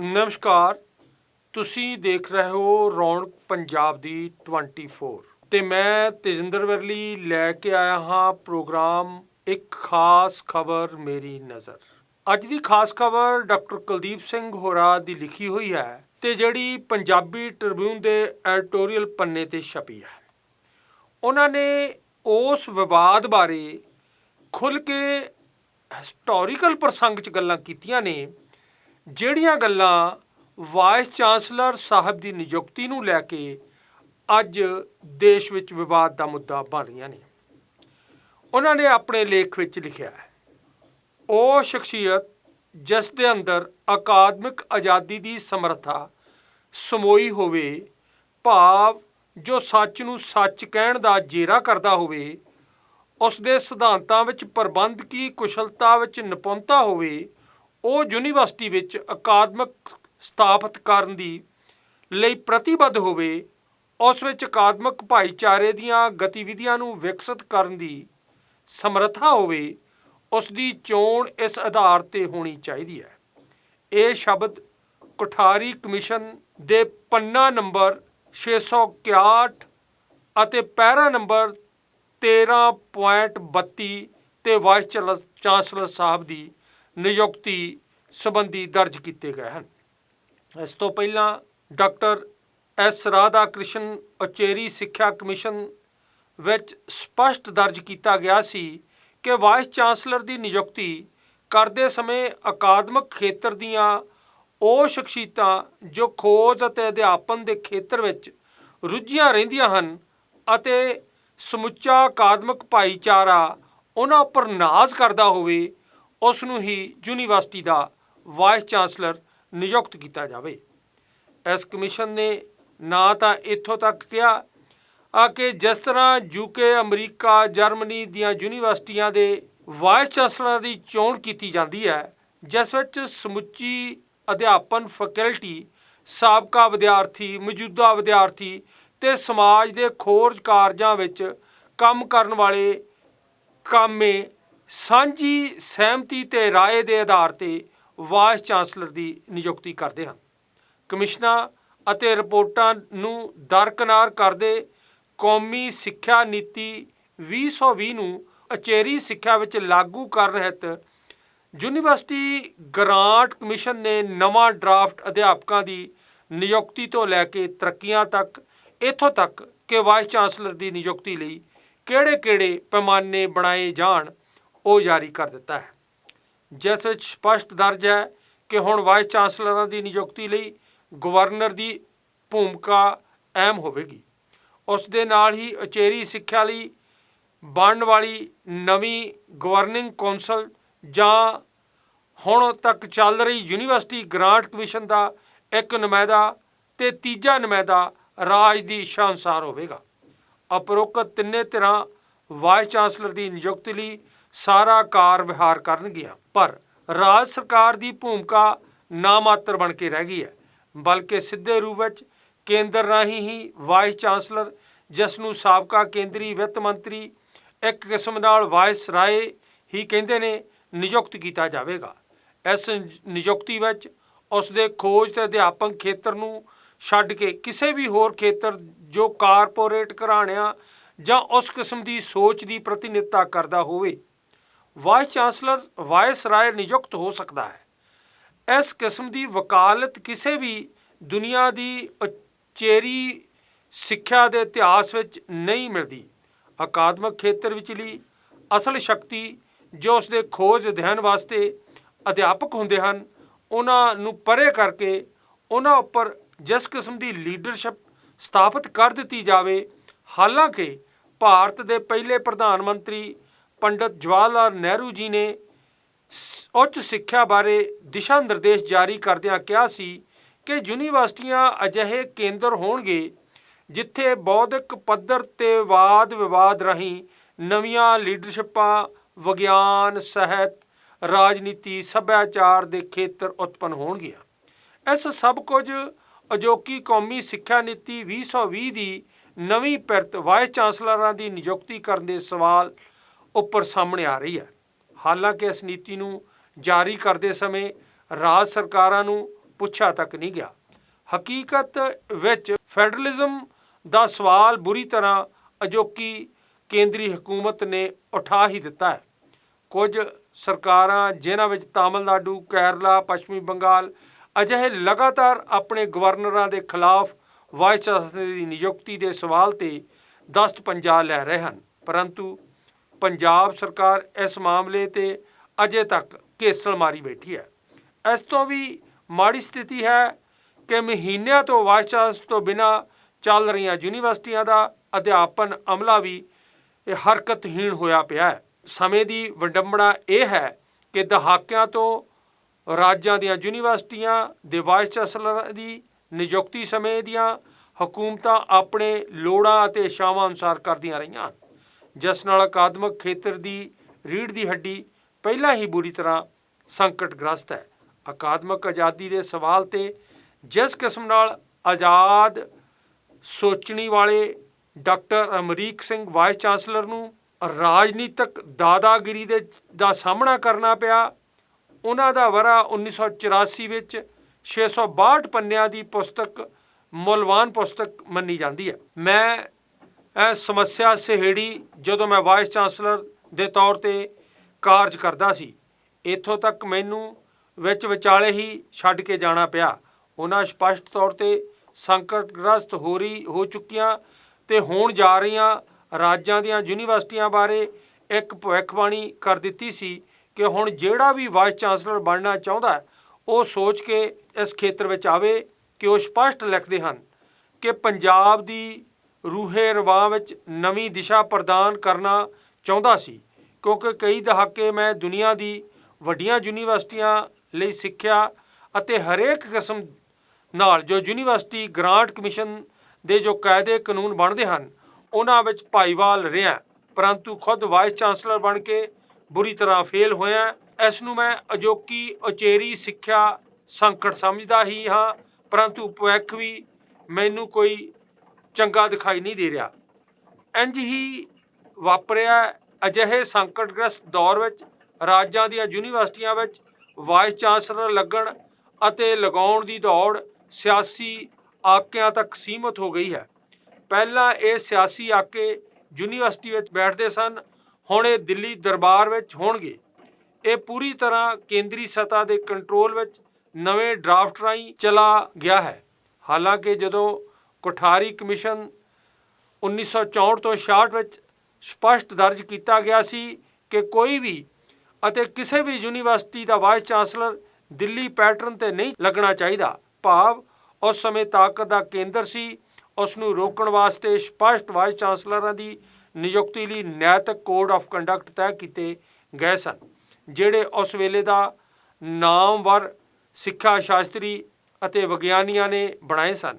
ਨਮਸਕਾਰ, ਤੁਸੀਂ ਦੇਖ ਰਹੇ ਹੋ ਰੌਣਕ ਪੰਜਾਬ ਦੀ 24 ਤੇ ਮੈਂ ਤੇਜਿੰਦਰ ਵਰਲੀ ਲੈ ਕੇ ਆਇਆ ਹਾਂ ਪ੍ਰੋਗਰਾਮ, ਇੱਕ ਖਾਸ ਖਬਰ ਮੇਰੀ ਨਜ਼ਰ। ਅੱਜ ਦੀ ਖਾਸ ਖਬਰ ਡਾਕਟਰ ਕੁਲਦੀਪ ਸਿੰਘ ਹੋਰਾ ਦੀ ਲਿਖੀ ਹੋਈ ਹੈ ਤੇ ਜਿਹੜੀ ਪੰਜਾਬੀ ਟ੍ਰਿਬਿਊਨ ਦੇ ਐਡੀਟੋਰੀਅਲ ਪੰਨੇ ਤੇ ਛਪੀ ਹੈ। ਉਹਨਾਂ ਨੇ ਉਸ ਵਿਵਾਦ ਬਾਰੇ ਖੁੱਲ ਕੇ ਹਿਸਟੋਰੀਕਲ ਪ੍ਰਸੰਗ 'ਚ ਗੱਲਾਂ ਕੀਤੀਆਂ ਨੇ ਜਿਹੜੀਆਂ ਗੱਲਾਂ ਵਾਈਸ ਚਾਂਸਲਰ ਸਾਹਿਬ ਦੀ ਨਿਯੁਕਤੀ ਨੂੰ ਲੈ ਕੇ ਅੱਜ ਦੇਸ਼ ਵਿੱਚ ਵਿਵਾਦ ਦਾ ਮੁੱਦਾ ਬਣ ਰਹੀਆਂ ਨੇ। ਉਹਨਾਂ ਨੇ ਆਪਣੇ ਲੇਖ ਵਿੱਚ ਲਿਖਿਆ ਹੈ, ਉਹ ਸ਼ਖਸੀਅਤ ਜਿਸ ਦੇ ਅੰਦਰ ਅਕਾਦਮਿਕ ਆਜ਼ਾਦੀ ਦੀ ਸਮਰੱਥਾ ਸਮੋਈ ਹੋਵੇ, ਭਾਵ ਜੋ ਸੱਚ ਨੂੰ ਸੱਚ ਕਹਿਣ ਦਾ ਜੇਰਾ ਕਰਦਾ ਹੋਵੇ ਉਸ ਦੇ ਸਿਧਾਂਤਾਂ ਵਿੱਚ ਪ੍ਰਬੰਧਕੀ ਕੁਸ਼ਲਤਾ ਵਿੱਚ ਨਿਪੁੰਨਤਾ ਹੋਵੇ ਉਹ ਯੂਨੀਵਰਸਿਟੀ ਵਿੱਚ ਅਕਾਦਮਿਕ ਸਥਾਪਿਤ ਕਰਨ ਦੀ ਲਈ ਪ੍ਰਤੀਬੱਧ ਹੋਵੇ, ਉਸ ਵਿੱਚ ਅਕਾਦਮਿਕ ਭਾਈਚਾਰੇ ਦੀਆਂ ਗਤੀਵਿਧੀਆਂ ਨੂੰ ਵਿਕਸਿਤ ਕਰਨ ਦੀ ਸਮਰੱਥਾ ਹੋਵੇ, ਉਸ ਦੀ ਚੋਣ ਇਸ ਆਧਾਰ ਤੇ ਹੋਣੀ ਚਾਹੀਦੀ ਹੈ। ਇਹ ਸ਼ਬਦ ਕੋਠਾਰੀ ਕਮਿਸ਼ਨ ਦੇ ਪੰਨਾ ਨੰਬਰ 661 ਅਤੇ ਪੈਰਾ ਨੰਬਰ 13.32 ਤੇ ਵਾਈਸ ਚਾਂਸਲਰ ਸਾਹਿਬ ਦੀ ਨਿਯੁਕਤੀ ਸੰਬੰਧੀ ਦਰਜ ਕੀਤੇ ਗਏ ਹਨ। ਇਸ ਤੋਂ ਪਹਿਲਾਂ ਡਾਕਟਰ ਐਸ ਰਾਧਾ ਕ੍ਰਿਸ਼ਨ ਉਚੇਰੀ ਸਿੱਖਿਆ ਕਮਿਸ਼ਨ ਵਿੱਚ ਸਪਸ਼ਟ ਦਰਜ ਕੀਤਾ ਗਿਆ ਸੀ ਕਿ ਵਾਈਸ ਚਾਂਸਲਰ ਦੀ ਨਿਯੁਕਤੀ ਕਰਦੇ ਸਮੇਂ ਅਕਾਦਮਿਕ ਖੇਤਰ ਦੀਆਂ ਉਹ ਸ਼ਖਸੀਅਤਾਂ ਜੋ ਖੋਜ ਅਤੇ ਅਧਿਆਪਨ ਦੇ ਖੇਤਰ ਵਿੱਚ ਰੁੱਝੀਆਂ ਰਹਿੰਦੀਆਂ ਹਨ ਅਤੇ ਸਮੁੱਚਾ ਅਕਾਦਮਿਕ ਭਾਈਚਾਰਾ ਉਹਨਾਂ ਉੱਪਰ ਨਾਜ਼ ਕਰਦਾ ਹੋਵੇ ਉਸ ਨੂੰ ਹੀ ਯੂਨੀਵਰਸਿਟੀ ਦਾ ਵਾਈਸ ਚਾਂਸਲਰ ਨਿਯੁਕਤ ਕੀਤਾ ਜਾਵੇ। ਇਸ ਕਮਿਸ਼ਨ ਨੇ ਨਾ ਤਾਂ ਇੱਥੋਂ ਤੱਕ ਕਿਹਾ ਆ ਕਿ ਜਿਸ ਤਰ੍ਹਾਂ ਯੂਕੇ ਅਮਰੀਕਾ, ਜਰਮਨੀ ਦੀਆਂ ਯੂਨੀਵਰਸਿਟੀਆਂ ਦੇ ਵਾਈਸ ਚਾਂਸਲਰਾਂ ਦੀ ਚੋਣ ਕੀਤੀ ਜਾਂਦੀ ਹੈ, ਜਿਸ ਵਿੱਚ ਸਮੁੱਚੀ ਅਧਿਆਪਨ ਫੈਕਲਟੀ, ਸਾਬਕਾ ਵਿਦਿਆਰਥੀ, ਮੌਜੂਦਾ ਵਿਦਿਆਰਥੀ ਤੇ ਸਮਾਜ ਦੇ ਖੋਜ ਕਾਰਜਾਂ ਵਿੱਚ ਕੰਮ ਕਰਨ ਵਾਲੇ ਕਾਮੇ ਸਾਂਝੀ ਸਹਿਮਤੀ ਤੇ ਰਾਏ ਦੇ ਆਧਾਰ ਤੇ ਵਾਈਸ ਚਾਂਸਲਰ ਦੀ ਨਿਯੁਕਤੀ ਕਰਦੇ ਹਨ। ਕਮਿਸ਼ਨਾਂ ਅਤੇ ਰਿਪੋਰਟਾਂ ਨੂੰ ਦਰਕਨਾਰ ਕਰਦੇ ਕੌਮੀ ਸਿੱਖਿਆ ਨੀਤੀ 2020 ਨੂੰ ਅਚੇਰੀ ਸਿੱਖਿਆ ਵਿੱਚ ਲਾਗੂ ਕਰਨ ਰਹਿਤ ਯੂਨੀਵਰਸਿਟੀ ਗ੍ਰਾਂਟ ਕਮਿਸ਼ਨ ਨੇ ਨਵਾਂ ਡਰਾਫਟ ਅਧਿਆਪਕਾਂ ਦੀ ਨਿਯੁਕਤੀ ਤੋਂ ਲੈ ਕੇ ਤਰੱਕੀਆਂ ਤੱਕ, ਇੱਥੋਂ ਤੱਕ ਕਿ ਵਾਈਸ ਚਾਂਸਲਰ ਦੀ ਨਿਯੁਕਤੀ ਲਈ ਕਿਹੜੇ-ਕਿਹੜੇ ਪੈਮਾਨੇ ਬਣਾਏ ਜਾਣ ਉਹ ਜਾਰੀ ਕਰ ਦਿੱਤਾ ਹੈ। ਜਿਸ ਵਿੱਚ ਸਪਸ਼ਟ ਦਰਜ ਹੈ ਕਿ ਹੁਣ ਵਾਈਸ ਚਾਂਸਲਰਾਂ ਦੀ ਨਿਯੁਕਤੀ ਲਈ ਗਵਰਨਰ ਦੀ ਭੂਮਿਕਾ ਅਹਿਮ ਹੋਵੇਗੀ। ਉਸ ਦੇ ਨਾਲ ਹੀ ਉਚੇਰੀ ਸਿੱਖਿਆ ਲਈ ਬਣਨ ਵਾਲੀ ਨਵੀਂ ਗਵਰਨਿੰਗ ਕੌਂਸਲ ਜਾਂ ਹੁਣ ਤੱਕ ਚੱਲ ਰਹੀ ਯੂਨੀਵਰਸਿਟੀ ਗ੍ਰਾਂਟ ਕਮਿਸ਼ਨ ਦਾ ਇੱਕ ਨੁਮਾਇੰਦਾ ਤੇ ਤੀਜਾ ਨੁਮਾਇੰਦਾ ਰਾਜ ਦੀ ਇੱਛਾ ਹੋਵੇਗਾ। ਅਪਰੋਕਤ ਤਿੰਨੇ ਧਿਰਾਂ ਵਾਈਸ ਚਾਂਸਲਰ ਦੀ ਨਿਯੁਕਤੀ ਲਈ ਸਾਰਾ ਕਾਰ ਵਿਹਾਰ ਕਰਨਗੀਆਂ। ਪਰ ਰਾਜ ਸਰਕਾਰ ਦੀ ਭੂਮਿਕਾ ਨਾ ਮਾਤਰ ਬਣ ਕੇ ਰਹਿ ਗਈ ਹੈ, ਬਲਕਿ ਸਿੱਧੇ ਰੂਪ ਵਿੱਚ ਕੇਂਦਰ ਰਾਹੀਂ ਹੀ ਵਾਈਸ ਚਾਂਸਲਰ, ਜਿਸ ਨੂੰ ਸਾਬਕਾ ਕੇਂਦਰੀ ਵਿੱਤ ਮੰਤਰੀ ਇੱਕ ਕਿਸਮ ਨਾਲ ਵਾਇਸ ਰਾਏ ਹੀ ਕਹਿੰਦੇ ਨੇ, ਨਿਯੁਕਤ ਕੀਤਾ ਜਾਵੇਗਾ। ਇਸ ਨਿਯੁਕਤੀ ਵਿੱਚ ਉਸ ਦੇ ਖੋਜ ਤੇ ਅਧਿਆਪਨ ਖੇਤਰ ਨੂੰ ਛੱਡ ਕੇ ਕਿਸੇ ਵੀ ਹੋਰ ਖੇਤਰ ਜੋ ਕਾਰਪੋਰੇਟ ਘਰਾਣਿਆਂ ਜਾਂ ਉਸ ਕਿਸਮ ਦੀ ਸੋਚ ਦੀ ਪ੍ਰਤੀਨਿਧਤਾ ਕਰਦਾ ਹੋਵੇ ਵਾਈਸ ਚਾਂਸਲਰ ਵਾਇਸ ਰਾਏ ਨਿਯੁਕਤ ਹੋ ਸਕਦਾ ਹੈ। ਇਸ ਕਿਸਮ ਦੀ ਵਕਾਲਤ ਕਿਸੇ ਵੀ ਦੁਨੀਆ ਦੀ ਉਚੇਰੀ ਸਿੱਖਿਆ ਦੇ ਇਤਿਹਾਸ ਵਿੱਚ ਨਹੀਂ ਮਿਲਦੀ। ਅਕਾਦਮਿਕ ਖੇਤਰ ਵਿਚਲੀ ਅਸਲ ਸ਼ਕਤੀ ਜੋ ਉਸ ਦੇ ਖੋਜ ਅਧਿਐਨ ਵਾਸਤੇ ਅਧਿਆਪਕ ਹੁੰਦੇ ਹਨ, ਉਹਨਾਂ ਨੂੰ ਪਰੇ ਕਰਕੇ ਉਹਨਾਂ ਉੱਪਰ ਜਿਸ ਕਿਸਮ ਦੀ ਲੀਡਰਸ਼ਿਪ ਸਥਾਪਿਤ ਕਰ ਦਿੱਤੀ ਜਾਵੇ, ਹਾਲਾਂਕਿ ਭਾਰਤ ਦੇ ਪਹਿਲੇ ਪ੍ਰਧਾਨ ਮੰਤਰੀ ਪੰਡਤ ਜਵਾਹਰ ਲਾਲ ਨਹਿਰੂ ਜੀ ਨੇ ਸ- ਉੱਚ ਸਿੱਖਿਆ ਬਾਰੇ ਦਿਸ਼ਾ ਨਿਰਦੇਸ਼ ਜਾਰੀ ਕਰਦਿਆਂ ਕਿਹਾ ਸੀ ਕਿ ਯੂਨੀਵਰਸਿਟੀਆਂ ਅਜਿਹੇ ਕੇਂਦਰ ਹੋਣਗੇ ਜਿੱਥੇ ਬੌਧਿਕ ਪੱਧਰ ਤੇ ਵਾਦ ਵਿਵਾਦ ਰਾਹੀਂ ਨਵੀਆਂ ਲੀਡਰਸ਼ਿਪਾਂ, ਵਿਗਿਆਨ, ਸਾਹਿਤ, ਰਾਜਨੀਤੀ, ਸੱਭਿਆਚਾਰ ਦੇ ਖੇਤਰ ਉਤਪੰਨ ਹੋਣਗੀਆਂ। ਇਸ ਸਭ ਕੁਝ ਅਜੋਕੀ ਕੌਮੀ ਸਿੱਖਿਆ ਨੀਤੀ 2020 ਦੀ ਨਵੀਂ ਪਿਰਤ ਵਾਈਸ ਚਾਂਸਲਰਾਂ ਦੀ ਨਿਯੁਕਤੀ ਕਰਨ ਦੇ ਸਵਾਲ ਉੱਪਰ ਸਾਹਮਣੇ ਆ ਰਹੀ ਹੈ। ਹਾਲਾਂਕਿ ਇਸ ਨੀਤੀ ਨੂੰ ਜਾਰੀ ਕਰਦੇ ਸਮੇਂ ਰਾਜ ਸਰਕਾਰਾਂ ਨੂੰ ਪੁੱਛਿਆ ਤੱਕ ਨਹੀਂ ਗਿਆ। ਹਕੀਕਤ ਵਿੱਚ ਫੈਡਰਲਿਜ਼ਮ ਦਾ ਸਵਾਲ ਬੁਰੀ ਤਰ੍ਹਾਂ ਅਜੋਕੀ ਕੇਂਦਰੀ ਹਕੂਮਤ ਨੇ ਉਠਾ ਹੀ ਦਿੱਤਾ ਹੈ। ਕੁਝ ਸਰਕਾਰਾਂ ਜਿਨ੍ਹਾਂ ਵਿੱਚ ਤਾਮਿਲਨਾਡੂ, ਕੇਰਲਾ, ਪੱਛਮੀ ਬੰਗਾਲ ਅਜਿਹੇ ਲਗਾਤਾਰ ਆਪਣੇ ਗਵਰਨਰਾਂ ਦੇ ਖਿਲਾਫ ਵਾਈਸ ਚਾਂਸਲਰ ਦੀ ਨਿਯੁਕਤੀ ਦੇ ਸਵਾਲ ਤੇ ਦਸਤ ਪੰਜਾ ਲੈ ਰਹੇ ਹਨ। ਪਰੰਤੂ ਪੰਜਾਬ ਸਰਕਾਰ ਇਸ ਮਾਮਲੇ ਤੇ ਅਜੇ ਤੱਕ ਕੇਸਲ ਮਾਰੀ ਬੈਠੀ ਹੈ। ਇਸ ਤੋਂ ਵੀ ਮਾੜੀ ਸਥਿਤੀ ਹੈ ਕਿ ਮਹੀਨਿਆਂ ਤੋਂ ਵਾਈਸ ਚਾਂਸਲਰ ਤੋਂ ਬਿਨਾਂ ਚੱਲ ਰਹੀਆਂ ਯੂਨੀਵਰਸਿਟੀਆਂ ਦਾ ਅਧਿਆਪਨ ਅਮਲਾ ਵੀ ਇਹ ਹਰਕਤਹੀਣ ਹੋਇਆ ਪਿਆ ਹੈ। ਸਮੇਂ ਦੀ ਵਿਡੰਬਣਾ ਇਹ ਹੈ ਕਿ ਦਹਾਕਿਆਂ ਤੋਂ ਰਾਜਾਂ ਦੀਆਂ ਯੂਨੀਵਰਸਿਟੀਆਂ ਦੇ ਵਾਈਸ ਚਾਂਸਲਰ ਦੀ ਨਿਯੁਕਤੀ ਸਮੇਂ ਦੀਆਂ ਹਕੂਮਤਾਂ ਆਪਣੇ ਲੋੜਾਂ ਅਤੇ ਇਛਾਵਾਂ ਅਨੁਸਾਰ ਕਰਦੀਆਂ ਰਹੀਆਂ ਹਨ। ਜਿਸ ਨਾਲ ਅਕਾਦਮਿਕ ਖੇਤਰ ਦੀ ਰੀੜ੍ਹ ਦੀ ਹੱਡੀ ਪਹਿਲਾਂ ਹੀ ਬੁਰੀ ਤਰ੍ਹਾਂ ਸੰਕਟਗ੍ਰਸਤ ਹੈ। ਅਕਾਦਮਿਕ ਆਜ਼ਾਦੀ ਦੇ ਸਵਾਲ ਤੇ ਜਿਸ ਕਿਸਮ ਨਾਲ ਆਜ਼ਾਦ ਸੋਚਣੀ ਵਾਲੇ doctor Amrik Singh vice chancellor ਨੂੰ ਰਾਜਨੀਤਿਕ ਦਾਦਾਗਿਰੀ ਦੇ ਦਾ ਸਾਹਮਣਾ ਕਰਨਾ ਪਿਆ, ਉਹਨਾਂ ਦਾ ਵਰਾ 1984 ਵਿੱਚ 662 ਪੰਨਿਆਂ ਦੀ ਪੁਸਤਕ ਮੁਲਵਾਨ ਪੁਸਤਕ ਮੰਨੀ ਜਾਂਦੀ ਹੈ। ਮੈਂ ਇਹ ਸਮੱਸਿਆ ਸਹੇੜੀ ਜਦੋਂ ਮੈਂ ਵਾਈਸ ਚਾਂਸਲਰ ਦੇ ਤੌਰ ਤੇ ਕਾਰਜ ਕਰਦਾ ਸੀ, ਇੱਥੋਂ ਤੱਕ ਮੈਨੂੰ ਵਿੱਚ ਵਿਚਾਲੇ ਹੀ ਛੱਡ ਕੇ ਜਾਣਾ ਪਿਆ। ਉਹਨਾਂ ਸਪਸ਼ਟ ਤੌਰ ਤੇ ਸੰਕਟਗ੍ਰਸਤ ਹੋ ਰਹੀ, ਹੋ ਚੁੱਕੀਆਂ ਤੇ ਹੋਣ ਜਾ ਰਹੀਆਂ ਰਾਜਾਂ ਦੀਆਂ ਯੂਨੀਵਰਸਿਟੀਆਂ ਬਾਰੇ ਇੱਕ ਭਵਿੱਖਬਾਣੀ ਕਰ ਦਿੱਤੀ ਸੀ ਕਿ ਹੁਣ ਜਿਹੜਾ ਵੀ ਵਾਈਸ ਚਾਂਸਲਰ ਬਣਨਾ ਚਾਹੁੰਦਾ, ਉਹ ਸੋਚ ਕੇ ਇਸ ਖੇਤਰ ਵਿੱਚ ਆਵੇ ਕਿ ਉਹ ਸਪਸ਼ਟ ਲਿਖਦੇ ਹਨ ਕਿ ਪੰਜਾਬ ਦੀ ਰੂਹੇ ਰਵਾ ਵਿੱਚ ਨਵੀਂ ਦਿਸ਼ਾ ਪ੍ਰਦਾਨ ਕਰਨਾ ਚਾਹੁੰਦਾ ਸੀ, ਕਿਉਂਕਿ ਕਈ ਦਹਾਕੇ ਮੈਂ ਦੁਨੀਆ ਦੀ ਵੱਡੀਆਂ ਯੂਨੀਵਰਸਿਟੀਆਂ ਲਈ ਸਿੱਖਿਆ ਅਤੇ ਹਰੇਕ ਕਿਸਮ ਨਾਲ ਜੋ ਯੂਨੀਵਰਸਿਟੀ ਗ੍ਰਾਂਟ ਕਮਿਸ਼ਨ ਦੇ ਜੋ ਕਾਇਦੇ ਕਾਨੂੰਨ ਬਣਦੇ ਹਨ, ਉਹਨਾਂ ਵਿੱਚ ਭਾਈਵਾਲ ਰਿਹਾ, ਪਰੰਤੂ ਖੁਦ ਵਾਈਸ ਚਾਂਸਲਰ ਬਣ ਕੇ ਬੁਰੀ ਤਰ੍ਹਾਂ ਫੇਲ ਹੋਇਆ, ਇਸ ਨੂੰ ਮੈਂ ਅਜੋਕੀ ਉਚੇਰੀ ਸਿੱਖਿਆ ਸੰਕਟ ਸਮਝਦਾ ਹੀ ਹਾਂ, ਪਰੰਤੂ ਭਵਿੱਖ ਵੀ ਮੈਨੂੰ ਕੋਈ ਚੰਗਾ ਦਿਖਾਈ ਨਹੀਂ ਦੇ ਰਿਹਾ। ਇੰਜ ਹੀ ਵਾਪਰਿਆ ਅਜਿਹੇ ਸੰਕਟਗ੍ਰਸਤ ਦੌਰ ਵਿੱਚ, ਰਾਜਾਂ ਦੀਆਂ ਯੂਨੀਵਰਸਿਟੀਆਂ ਵਿੱਚ ਵਾਈਸ ਚਾਂਸਲਰ ਲੱਗਣ ਅਤੇ ਲਗਾਉਣ ਦੀ ਦੌੜ ਸਿਆਸੀ ਆਕਿਆਂ ਤੱਕ ਸੀਮਤ ਹੋ ਗਈ ਹੈ। ਪਹਿਲਾਂ ਇਹ ਸਿਆਸੀ ਆਕੇ ਯੂਨੀਵਰਸਿਟੀ ਵਿੱਚ ਬੈਠਦੇ ਸਨ, ਹੁਣ ਇਹ ਦਿੱਲੀ ਦਰਬਾਰ ਵਿੱਚ ਹੋਣਗੇ। ਇਹ ਪੂਰੀ ਤਰ੍ਹਾਂ ਕੇਂਦਰੀ ਸਤਾ ਦੇ ਕੰਟਰੋਲ ਵਿੱਚ ਨਵੇਂ ਡਰਾਫਟ ਰਾਹੀਂ ਚਲਾ ਗਿਆ ਹੈ। ਹਾਲਾਂਕਿ ਜਦੋਂ ਕੋਠਾਰੀ ਕਮਿਸ਼ਨ 1964 ਤੋਂ 66 ਵਿੱਚ ਸਪਸ਼ਟ ਦਰਜ ਕੀਤਾ ਗਿਆ ਸੀ ਕਿ ਕੋਈ ਵੀ ਅਤੇ ਕਿਸੇ ਵੀ ਯੂਨੀਵਰਸਿਟੀ ਦਾ ਵਾਈਸ ਚਾਂਸਲਰ ਦਿੱਲੀ ਪੈਟਰਨ ਤੇ ਨਹੀਂ ਲੱਗਣਾ ਚਾਹੀਦਾ। ਭਾਵ ਉਸ ਸਮੇਂ ਤਾਕਤ ਦਾ ਕੇਂਦਰ ਸੀ। ਉਸ ਨੂੰ ਰੋਕਣ ਵਾਸਤੇ ਸਪਸ਼ਟ ਵਾਈਸ ਚਾਂਸਲਰਾਂ ਦੀ ਨਿਯੁਕਤੀ ਲਈ ਨੈਤਿਕ ਕੋਡ ਆਫ ਕੰਡਕਟ ਤੈਅ ਕੀਤੇ ਗਏ ਸਨ, ਜਿਹੜੇ ਉਸ ਵੇਲੇ ਦਾ ਨਾਮਵਰ ਸਿੱਖਿਆ ਸ਼ਾਸਤਰੀ ਅਤੇ ਵਿਗਿਆਨੀਆਂ ਨੇ ਬਣਾਏ ਸਨ।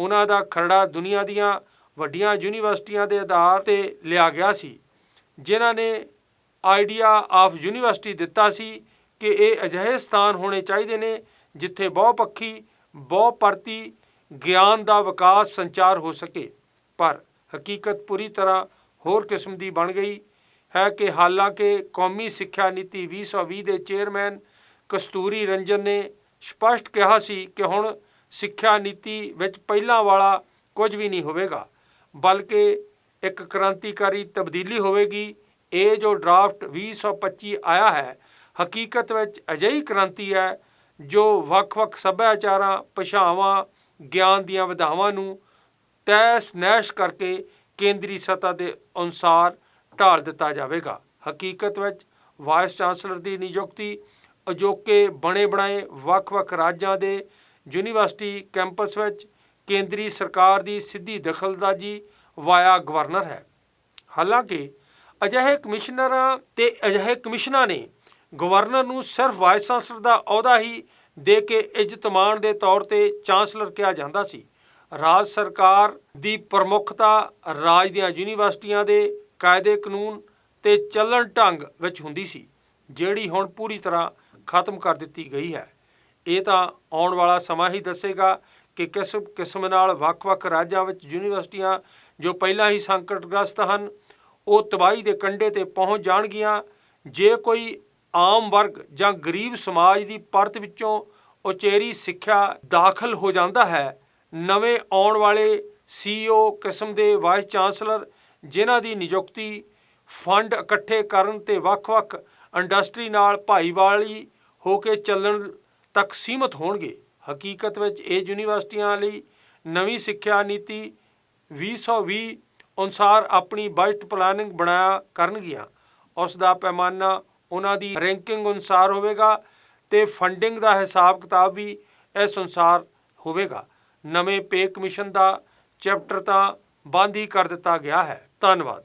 ਉਹਨਾਂ ਦਾ ਖਰੜਾ ਦੁਨੀਆ ਦੀਆਂ ਵੱਡੀਆਂ ਯੂਨੀਵਰਸਿਟੀਆਂ ਦੇ ਆਧਾਰ ਤੇ ਲਿਆ ਗਿਆ ਸੀ, ਜਿਨ੍ਹਾਂ ਨੇ ਆਈਡੀਆ ਆਫ ਯੂਨੀਵਰਸਿਟੀ ਦਿੱਤਾ ਸੀ ਕਿ ਇਹ ਅਜਿਹੇ ਸਥਾਨ ਹੋਣੇ ਚਾਹੀਦੇ ਨੇ ਜਿੱਥੇ ਬਹੁਪੱਖੀ ਬਹੁਪਰਤੀ ਗਿਆਨ ਦਾ ਵਿਕਾਸ ਸੰਚਾਰ ਹੋ ਸਕੇ। ਪਰ ਹਕੀਕਤ ਪੂਰੀ ਤਰ੍ਹਾਂ ਹੋਰ ਕਿਸਮ ਦੀ ਬਣ ਗਈ ਹੈ ਕਿ ਹਾਲਾਂਕਿ ਕੌਮੀ ਸਿੱਖਿਆ ਨੀਤੀ 2020 ਦੇ ਚੇਅਰਮੈਨ ਕਸਤੂਰੀ ਰੰਜਨ ਨੇ ਸਪਸ਼ਟ ਕਿਹਾ ਸੀ ਕਿ ਹੁਣ ਸਿੱਖਿਆ ਨੀਤੀ ਵਿੱਚ ਪਹਿਲਾਂ ਵਾਲਾ ਕੁਝ ਵੀ ਨਹੀਂ ਹੋਵੇਗਾ, ਬਲਕਿ ਇੱਕ ਕ੍ਰਾਂਤੀਕਾਰੀ ਤਬਦੀਲੀ ਹੋਵੇਗੀ। ਇਹ ਜੋ ਡਰਾਫਟ 2025 ਆਇਆ ਹੈ, ਹਕੀਕਤ ਵਿੱਚ ਅਜਿਹੀ ਕ੍ਰਾਂਤੀ ਹੈ ਜੋ ਵੱਖ-ਵੱਖ ਸੱਭਿਆਚਾਰਾਂ, ਭਾਸ਼ਾਵਾਂ, ਗਿਆਨ ਦੀਆਂ ਵਿਧਾਵਾਂ ਨੂੰ ਤੈਸ ਨੈਸ਼ ਕਰਕੇ ਕੇਂਦਰੀ ਸਤਾ ਦੇ ਅਨੁਸਾਰ ਢਾਲ ਦਿੱਤਾ ਜਾਵੇਗਾ। ਹਕੀਕਤ ਵਿੱਚ ਵਾਈਸ ਚਾਂਸਲਰ ਦੀ ਨਿਯੁਕਤੀ ਅਜੋਕੇ ਬਣੇ ਬਣਾਏ ਵੱਖ-ਵੱਖ ਰਾਜਾਂ ਦੇ ਯੂਨੀਵਰਸਿਟੀ ਕੈਂਪਸ ਵਿੱਚ ਕੇਂਦਰੀ ਸਰਕਾਰ ਦੀ ਸਿੱਧੀ ਦਖਲਅੰਦਾਜ਼ੀ ਵਾਇਆ ਗਵਰਨਰ ਹੈ। ਹਾਲਾਂਕਿ, ਅਜਿਹੇ ਕਮਿਸ਼ਨਰਾਂ ਤੇ ਅਜਿਹੇ ਕਮਿਸ਼ਨਾਂ ਨੇ ਗਵਰਨਰ ਨੂੰ ਸਿਰਫ ਵਾਈਸ ਚਾਂਸਲਰ ਦਾ ਅਹੁਦਾ ਹੀ ਦੇ ਕੇ ਇੱਜ਼ਤਮਾਨ ਦੇ ਤੌਰ ਤੇ ਚਾਂਸਲਰ ਕਿਹਾ ਜਾਂਦਾ ਸੀ। ਰਾਜ ਸਰਕਾਰ ਦੀ ਪ੍ਰਮੁੱਖਤਾ ਰਾਜ ਦੀਆਂ ਯੂਨੀਵਰਸਿਟੀਆਂ ਦੇ ਕਾਇਦੇ ਕਾਨੂੰਨ ਤੇ ਚੱਲਣ ਢੰਗ ਵਿੱਚ ਹੁੰਦੀ ਸੀ, ਜਿਹੜੀ ਹੁਣ ਪੂਰੀ ਤਰ੍ਹਾਂ ਖਤਮ ਕਰ ਦਿੱਤੀ ਗਈ ਹੈ। ਇਹ ਤਾਂ ਆਉਣ ਵਾਲਾ ਸਮਾਂ ਹੀ ਦੱਸੇਗਾ ਕਿ ਕਿਸ ਕਿਸਮ ਨਾਲ ਵੱਖ-ਵੱਖ ਰਾਜਾਂ ਵਿੱਚ ਯੂਨੀਵਰਸਿਟੀਆਂ ਜੋ ਪਹਿਲਾਂ ਹੀ ਸੰਕਟਗ੍ਰਸਤ ਹਨ, ਉਹ ਤਬਾਹੀ ਦੇ ਕੰਢੇ ਤੇ ਪਹੁੰਚ ਜਾਣਗੀਆਂ। ਜੇ ਕੋਈ ਆਮ ਵਰਗ ਜਾਂ ਗਰੀਬ ਸਮਾਜ ਦੀ ਪਰਤ ਵਿੱਚੋਂ ਉਚੇਰੀ ਸਿੱਖਿਆ ਦਾਖਲ ਹੋ ਜਾਂਦਾ ਹੈ, ਨਵੇਂ ਆਉਣ ਵਾਲੇ ਸੀਈਓ ਕਿਸਮ ਦੇ ਵਾਈਸ ਚਾਂਸਲਰ ਜਿਨ੍ਹਾਂ ਦੀ ਨਿਯੁਕਤੀ ਫੰਡ ਇਕੱਠੇ ਕਰਨ ਤੇ ਵੱਖ-ਵੱਖ ਇੰਡਸਟਰੀ ਨਾਲ ਭਾਈਵਾਲੀ ਹੋ ਕੇ ਚੱਲਣ ਤੱਕ ਸੀਮਤ ਹੋਣਗੇ। ਹਕੀਕਤ ਵਿੱਚ ਇਹ ਯੂਨੀਵਰਸਿਟੀਆਂ ਲਈ ਨਵੀਂ ਸਿੱਖਿਆ ਨੀਤੀ 2020 ਅਨੁਸਾਰ ਆਪਣੀ ਬਜਟ ਪਲਾਨਿੰਗ ਬਣਾਇਆ ਕਰਨਗੀਆਂ। ਉਸ ਦਾ ਪੈਮਾਨਾ ਉਹਨਾਂ ਦੀ ਰੈਂਕਿੰਗ ਅਨੁਸਾਰ ਹੋਵੇਗਾ ਤੇ ਫੰਡਿੰਗ ਦਾ ਹਿਸਾਬ ਕਿਤਾਬ ਵੀ ਇਸ ਅਨੁਸਾਰ ਹੋਵੇਗਾ। ਨਵੇਂ ਪੇ ਕਮਿਸ਼ਨ ਦਾ ਚੈਪਟਰ ਤਾਂ ਬੰਦ ਹੀ ਕਰ ਦਿੱਤਾ ਗਿਆ ਹੈ। ਧੰਨਵਾਦ।